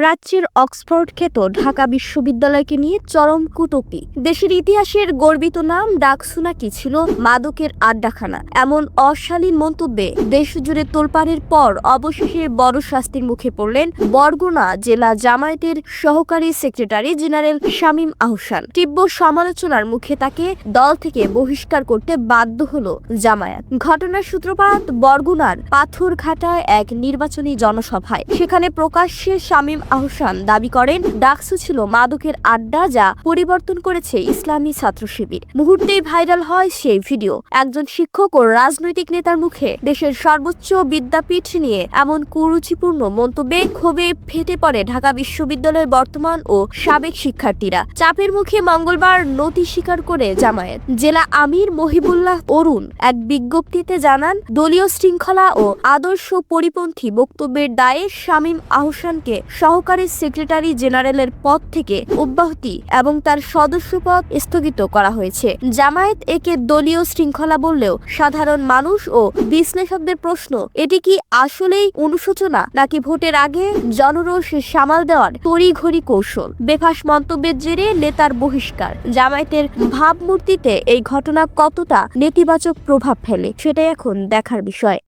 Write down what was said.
প্রাচ্যের অক্সফোর্ড খ্যাত ঢাকা বিশ্ববিদ্যালয়কে নিয়ে চরম কুটুক্তি। দেশের ইতিহাসের গর্বিত নাম ডাকসু নাকি ছিল? মাদকের আড্ডাখানা। এমন অশালীন মন্তব্যে দেশজুড়ে তোলপাড়ের পর অবশেষে বড় শাস্তির মুখে পড়লেন বরগুনা জেলা জামায়াতের সহকারী সেক্রেটারি জেনারেল শামীম আহসান। তীব্র সমালোচনার মুখে তাকে দল থেকে বহিষ্কার করতে বাধ্য হল জামায়াত। ঘটনার সূত্রপাত বরগুনার পাথরঘাটায় এক নির্বাচনী জনসভায়। সেখানে প্রকাশ্যে শামীম আহসান দাবি করেন, ডাকসু ছিল মাদকের আড্ডা যা পরিবর্তন করেছে ইসলামী ছাত্র শিবির। মুহূর্তেই ভাইরাল হয় সেই ভিডিও। একজন শিক্ষক ও রাজনৈতিক নেতার মুখে দেশের সর্বোচ্চ বিদ্যাপীঠ নিয়ে এমন কুরুচিপূর্ণ মন্তব্যে ক্ষোভে ফেটে পড়ে ঢাকা বিশ্ববিদ্যালয়ের বর্তমান ও সাবেক শিক্ষার্থীরা। চাপের মুখে মঙ্গলবার নতি স্বীকার করে জামায়াত। জেলা আমির মহিবুল্লাহ অরুণ এক বিজ্ঞপ্তিতে জানান, দলীয় শৃঙ্খলা ও আদর্শ পরিপন্থী বক্তব্যের দায়ে শামীম আহসানকে সহকারী সেক্রেটারি জেনারেলের পদ থেকে অব্যাহতি এবং তার সদস্যপদ স্থগিত করা হয়েছে। জামায়াত একে দলীয় শৃঙ্খলা বললেও সাধারণ মানুষ ও বিশ্লেষকদের প্রশ্ন, এটি কি আসলেই অনুশোচনা নাকি ভোটের আগে জনরোষ সামাল দেওয়ার তড়িঘড়ি কৌশল? বেফাস মন্তব্যের জেরে নেতার বহিষ্কার। জামায়াতের ভাবমূর্তিতে এই ঘটনা কতটা নেতিবাচক প্রভাব ফেলে, সেটাই এখন দেখার বিষয়।